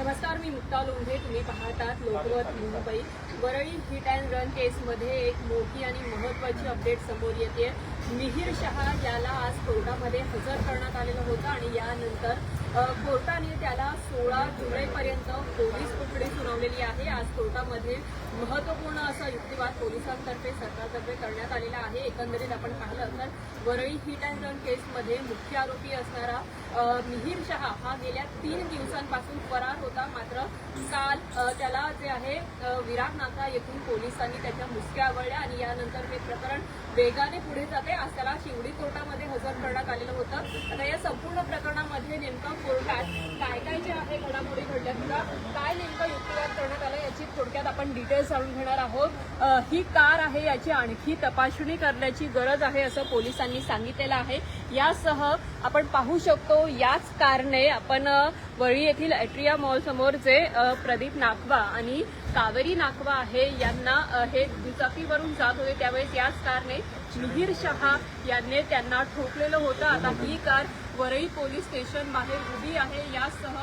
नमस्कार मी मुक्ता लोंढे. तुम्ही पाहतात Lokmat Mumbai. Worli hit and run केसमध्ये एक मोठी आणि महत्त्वाची अपडेट समोर येते मिहीर शहा याला आज कोर्टामध्ये हजर करण्यात आलेलं होतं आणि यानंतर कोर्टाने त्याला सोळा जुलैपर्यंत पोलीस कोठडी सुनावलेली आहे. आज कोर्टामध्ये महत्त्वपूर्ण असा युक्तिवाद पोलिसांतर्फे सरकारतर्फे करण्यात आलेला आहे. एकंदरीत आपण पाहिलं तर वरळी हिट अँड रन केसमध्ये मुख्य आरोपी असणारा मिहीर शहा हा गेल्या तीन दिवसांपासून फरार होता. मात्र काल त्याला जे आहे अ, विराट येथून पोलिसांनी त्याच्या मुसक्या आवळल्या आणि यानंतर हे प्रकरण वेगाने पुढे जाते. आज त्याला शिवडी कोर्टामध्ये हजर करण्यात आलेलं होतं. आता या संपूर्ण प्रकरणामध्ये नेमकं कोर्टात काय काय जे आहे घडामोडी घडल्या किंवा काय नेमकं युक्तिवाद करण्यात आलं याची थोडक्यात आपण डिटेल्स जाणून घेणार आहोत. ही कार आहे याची आणखी तपासणी करण्याची गरज आहे असं पोलिसांनी सांगितलेलं आहे. यासह आपण पाहू शकतो याच कारने आपण वळी येथील एट्रिया मॉल समोर जे प्रदीप नाखवा आणि कावेरी नाखवा आहे यांना हे दुचाकीवरून जात होते. त्यावेळेस याच कारने मिहीर शहा यांनी त्यांना ठोकलेलं होतं. आता ही कार वरळी पोलीस स्टेशन बाहेर उभी आहे. यासह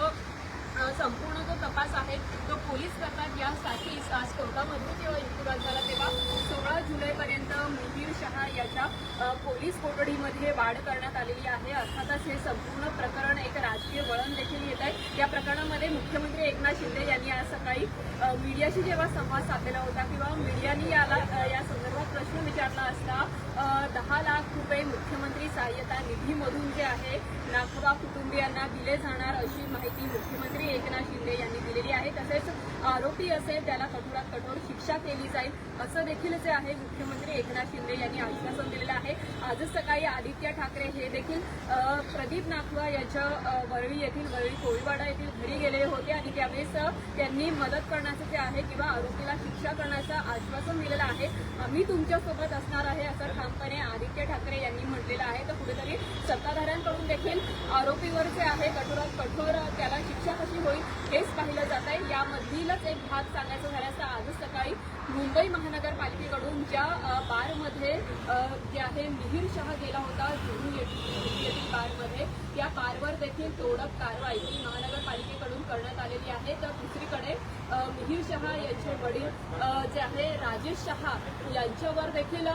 संपूर्ण जो तपास आहे तो पोलीस करतात यासाठी आज कोर्टामध्ये जेव्हा युक्तिवाद झाला. तेव्हा सोळा जुलैपर्यंत मिहीर शहा याच्या पोलीस कोठडीमध्ये वाढ करण्यात आलेली आहे. अर्थातच हे संपूर्ण प्रकरण एक राजकीय वळण देखील येत आहे. या प्रकरणामध्ये मुख्यमंत्री एकनाथ शिंदे यांनी आज सकाळी मीडियाशी जेव्हा संवाद साधलेला होता किंवा मीडियाने याला या संदर्भात प्रश्न विचारला असता दहा लाख रुपये मुख्यमंत्री सहाय्यता निधीमधून जे आहे नाखवा कुटुंबियांना दिले जाणार अशी माहिती मुख्यमंत्री एकनाथ शिंदे यांनी दिलेली आहे तसेच आरोपी असेल त्याला कठोरात कठोर शिक्षा केली जाईल असं देखील जे आहे मुख्यमंत्री एकनाथ शिंदे यांनी आश्वासन दिलेलं आहे. आजच सकाळी आदित्य ठाकरे हे देखील प्रदीप नाथवा यांच्या वरळी येथील वरळी कोळीवाडा येथील घरी गेलेले होते आणि त्यावेळेस त्यांनी मदत करण्याचं जे आहे किंवा आरोपीला शिक्षा करण्याचं आश्वासन दिलेलं आहे. आम्ही तुमच्यासोबत असणार आहे असं ठामपणे आदित्य ठाकरे यांनी म्हटलेलं आहे. तर कुठेतरी सत्ताधाऱ्यांकडून देखील आरोपीवर जे आहे कठोरात कठोर त्याला शिक्षा कशी होईल हेच पाहिलं जात आहे. यामधीलच एक भाग सांगायचा झाल्यास आजच सकाळी मुंबई महानगरपालिकेकडून ज्या बारमध्ये जे आहे मिहीर शहा गेला होता जुहू येथील बारमध्ये त्या बारवर देखील तोडक कारवाई ही महानगरपालिकेकडून करण्यात आलेली आहे. तर दुसरीकडे मिहीर शहा यांचे वडील जे आहे राजेश शहा यांच्यावर देखील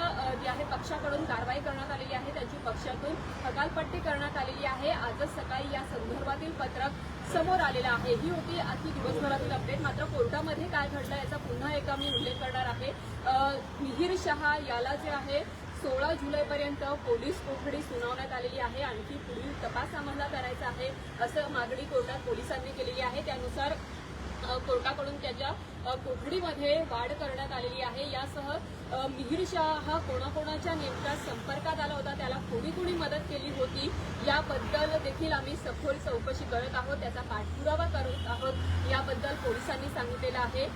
जे आहे पक्षाकडून कारवाई करण्यात आलेली आहे. त्यांची पक्षातून हकालपट्टी करण्यात आलेली आहे. आजच सकाळी या संदर्भातील पत्रक समोर आलेलं आहे. ही होती आजची दिवसभरातील अपडेट मात्र कोर्टामध्ये काय घडलं याचा पुन्हा एकदा मी उल्लेख करणार आहे. अ, मिहीर शहा याला जे आहे सोळा जुलैपर्यंत पोलीस कोठडी सुनावण्यात आलेली आहे. आणखी पुढील तपास आम्हाला करायचा आहे असं मागणी कोर्टात पोलिसांनी केलेली आहे. त्यानुसार कोर्टाकडून त्याच्या कोठडीमध्ये वाढ करण्यात आलेली आहे. यासह मिहीर शाह हा कोणाकोणाच्या नेमका संपर्कात आला होता त्याला कोणी कोणी मदत केली होती याबद्दल देखील आम्ही सखोल चौकशी करत आहोत. त्याचा पाठपुरावा करत आहोत याबद्दल पोलिसांनी सांगितलेलं आहे.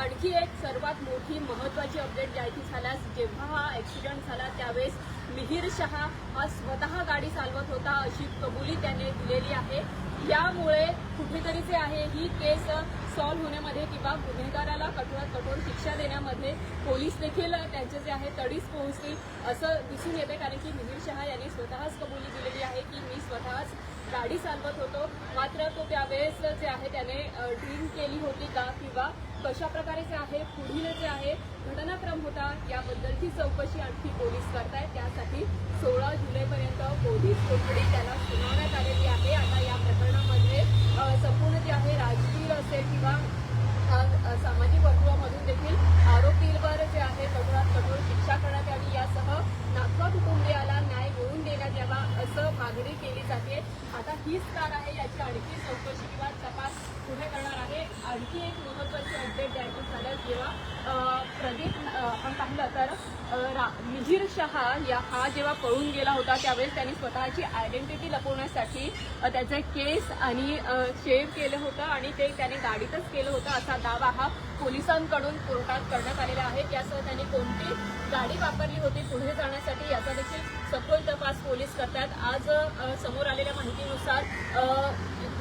आणखी एक सर्वात मोठी महत्वाची अपडेट द्यायची झाल्यास जेव्हा हा ऍक्सिडेंट झाला त्यावेळेस मिहीर शहा हा स्वतः गाडी चालवत होता अशी कबुली त्याने दिलेली आहे. यामुळे कुठेतरी जे आहे ही केस सॉल्व्ह होण्यामध्ये किंवा गुन्हेगाराला कठोरात कठोर शिक्षा देण्यामध्ये पोलीस देखील त्यांचे जे आहे तडीस पोहोचतील असं दिसून येते. कारण की मिहीर शहा यांनी स्वतःच कबुली दिलेली आहे की मी स्वतःच गाडी चालवत होतो. मात्र तो त्यावेळेस जे आहे त्याने ड्रिंक केली होती का किंवा कशा प्रकारे जे आहे पुढील जे आहे घटनाक्रम होता याबद्दलची चौकशी आणखी पोलीस करतायत. त्यासाठी सोळा जुलैपर्यंत पोलीस कोठडी त्याला सुनावण्यात आलेली आहे. आता या प्रकरणामध्ये संपूर्ण जे आहे राजकीय असेल किंवा सामाजिक वर्तुळामधून देखील आरोपीवर जे आहे कठोरात कठोर शिक्षा करण्यात यावी. यासह नागपूर कुटुंबियाला न्याय मिळवून देण्यात यावा असं मागणी केली जाते. आता हीच कार आहे याची आणखी चौकशी किंवा तपास पुढे करणार आहे. आणखी एक महत्वाची अपडेट द्यायची झाल्यास जेव्हा प्रदीप आपण पाहिलं तर रा- मिहीर शहा या हा जेव्हा पळून गेला होता त्यावेळेस त्यांनी स्वतःची आयडेंटिटी लपवण्यासाठी त्याचे केस आणि शेव केलं होतं आणि ते त्याने गाडीतच केलं होतं असा दावा हा पोलिसांकडून कोर्टात करण्यात आलेला आहे. त्यासह त्यांनी कोणती गाडी वापरली होती पुढे जाण्यासाठी याचा देखील सखोल तपास पोलीस करतात. आज समोर आलेल्या माहितीनुसार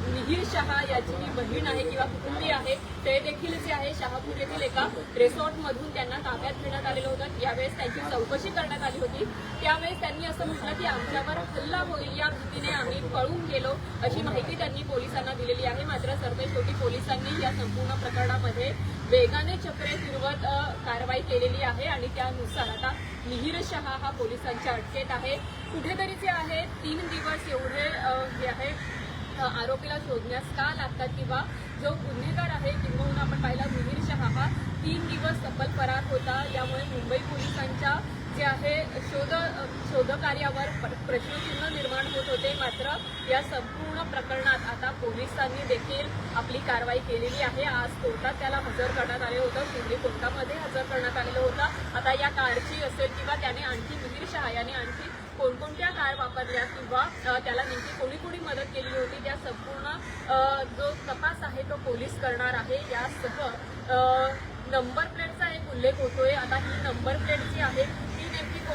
मिहीर शहा याची जी बहीण आहे किंवा कुटुंबी आहे ते देखील जे आहे. शहापूर येथील एका रिसॉर्टमधून त्यांना ताब्यात घेण्यात आलेलं होतं. यावेळेस त्यांची चौकशी करण्यात आली होती. त्यावेळेस त्यांनी असं म्हटलं की आमच्यावर हल्ला होईल या भीतीने आम्ही पळून गेलो अशी माहिती त्यांनी पोलिसांना दिलेली आहे. मात्र करते शेवटी पोलिसांनी या संपूर्ण प्रकरणामध्ये वेगाने चक्रे फिरवत कारवाई केलेली आहे आणि त्यानुसार आता मिहिर शहा हा पोलिसांच्या अटकेत आहे. कुठेतरी जे आहे तीन दिवस एवढे जे आहे आरोपीला शोधण्यास का लागतात किंवा जो गुन्हेगार आहे किंबहुना आपण पाहिला मिहीर शहा हा तीन दिवस तब्बल फरार होता. यामुळे मुंबई पोलिसांच्या जे आहे शोध शोधकार्यावर प्रश्नचिन्ह निर्माण होत होते. मात्र या संपूर्ण प्रकरणात आता पोलिसांनी देखील आपली कारवाई केलेली आहे. आज कोर्टात त्याला हजर करण्यात आले होतं. शिंदे कोर्टामध्ये हजर करण्यात आलेलं होतं. आता या कारची असेल किंवा त्याने आणखी मिहीर शहा याने आणखी कोणकोणत्या कार वापरल्या किंवा त्याला नेमकी कोणी कोणी मदत केली होती त्या संपूर्ण जो तपास आहे तो पोलीस करणार आहे. यासह नंबर प्लेटचा एक उल्लेख होतोय. आता ही नंबर प्लेट जी आहे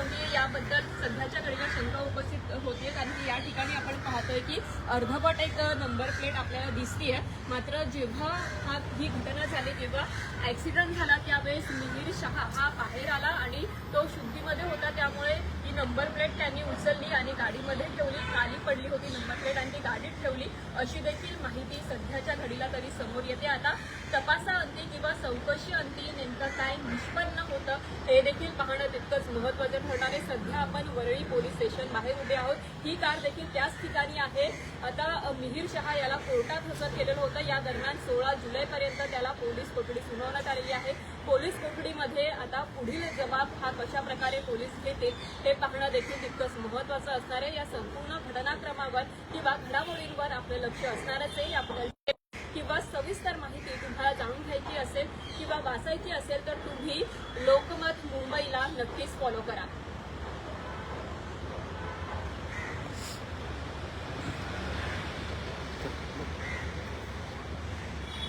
ती याबद्दल सध्याच्या घडीला शंका उपस्थित होतीये कारण की या ठिकाणी आपण पाहतोय की अर्धवट एक नंबर प्लेट आपल्याला दिसतीये. मात्र जेव्हा हा ही घटना झाली तेव्हा ऍक्सिडेंट झाला त्यावेळेस मिहीर शहा हा बाहेर आला आणि तो शुद्धीमध्ये होता. त्यामुळे ही नंबर प्लेट त्यांनी उचलली आणि गाडीमध्ये ठेवली. खाली पडली होती नंबर प्लेट आणि ती गाडीत ठेवली. अशी देखील माहिती सध्याच्या घडीला तरी समोर येते. आता तपासाअंती किंवा चौकशी अंती नेमकं काय निष्पन्न होतं ते देखील पाहणं तितकंच महत्वाचं ठरणार आहे. सध्या आपण वरळी पोलीस स्टेशन बाहेर उभे आहोत. ही कार देखील त्याच ठिकाणी आहे. आता मिहीर शहा याला कोर्टात हजर केलेलं होतं. या दरम्यान सोळा जुलैपर्यंत त्याला पोलीस कोठडी सुनावण्यात आलेली आहे. पोलीस कोठडीमध्ये आता पुढील जबाब हा कशा प्रकारे पोलीस घेतील हे पाहणं देखील तितकंच महत्वाचं असणार आहे. या संपूर्ण घटनाक्रमावर किंवा घडामोडींवर आपलं लक्ष असणारच आहे. आपल्याला किंवा सविस्तर माहिती तुम्हाला जाणून घ्यायची असेल किंवा वाचायची असेल तर तुम्ही लोकमत मुंबईला नक्कीच फॉलो करा.